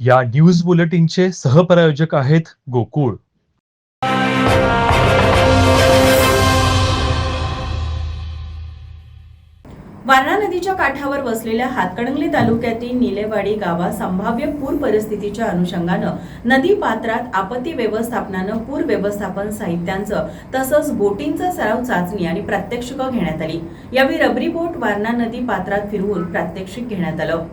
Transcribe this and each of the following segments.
या न्यूज बुलेटिनचे सहप्रायोजक आहेत गोकुळ. वारणा नदीच्या काठावर वसलेल्या हातकणंगले तालुक्यातील निलेवाडी गावात संभाव्य पूर परिस्थितीच्या अनुषंगानं नदी पात्रात आपत्ती व्यवस्थापनानं पूर व्यवस्थापन साहित्यांचं तसंच बोटींचा सराव चाचणी आणि प्रात्यक्षिकं घेण्यात आली. यावेळी रबरी बोट वारणा नदी पात्रात फिरवून प्रात्यक्षिक घेण्यात आलं.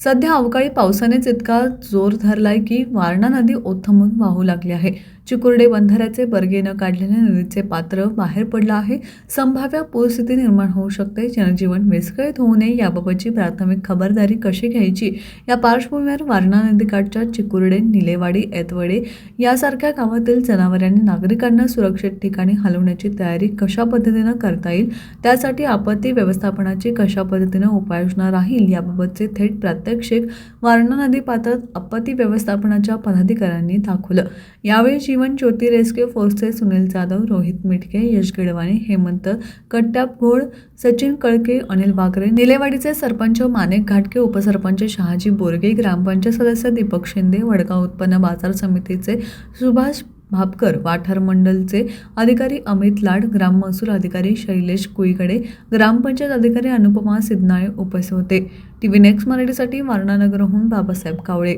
सध्या अवकाळी पावसानेच इतका जोर धरलाय की वारणा नदी ओथंबून वाहू लागली आहे. चिकुर्डे बंधाऱ्याचे बर्गेनं काढलेल्या नदीचे पात्र बाहेर पडलं आहे. संभाव्य पूरस्थिती निर्माण होऊ शकते. जनजीवन विस्कळीत होऊ नये याबाबतची प्राथमिक खबरदारी कशी घ्यायची? या पार्श्वभूमीवर वारणा नदीकाठच्या चिकुर्डे निलेवाडी ऐतवडे यासारख्या गावातील जनावरांनी नागरिकांना सुरक्षित ठिकाणी हलवण्याची तयारी कशा पद्धतीनं करता येईल? त्यासाठी आपत्ती व्यवस्थापनाची कशा पद्धतीनं उपाययोजना राहील? याबाबतचे थेट प्रात्यक्षिक वारणा नदी पात्रात आपत्ती व्यवस्थापनाच्या पदाधिकाऱ्यांनी दाखवलं. यावेळी जीवन ज्योती रेस्क्यू फोर्सचे सुनील जाधव रोहित मिटके यश गिडवाणी हेमंत कट्ट्याप घोळ सचिन कळके अनिल वागरे निलेवाडीचे सरपंच मानेक घाटके उपसरपंच शहाजी बोरगे ग्रामपंचायत सदस्य दीपक शिंदे वडगाव उत्पन्न बाजार समितीचे सुभाष भापकर वाठार मंडलचे अधिकारी अमित लाड ग्राम महसूल अधिकारी शैलेश कुईकडे ग्रामपंचायत अधिकारी अनुपमा सिद्धनाळे उपस्थित होते. टी व्ही नेक्स्ट मराठीसाठी वारणानगरहून बाबासाहेब कावळे.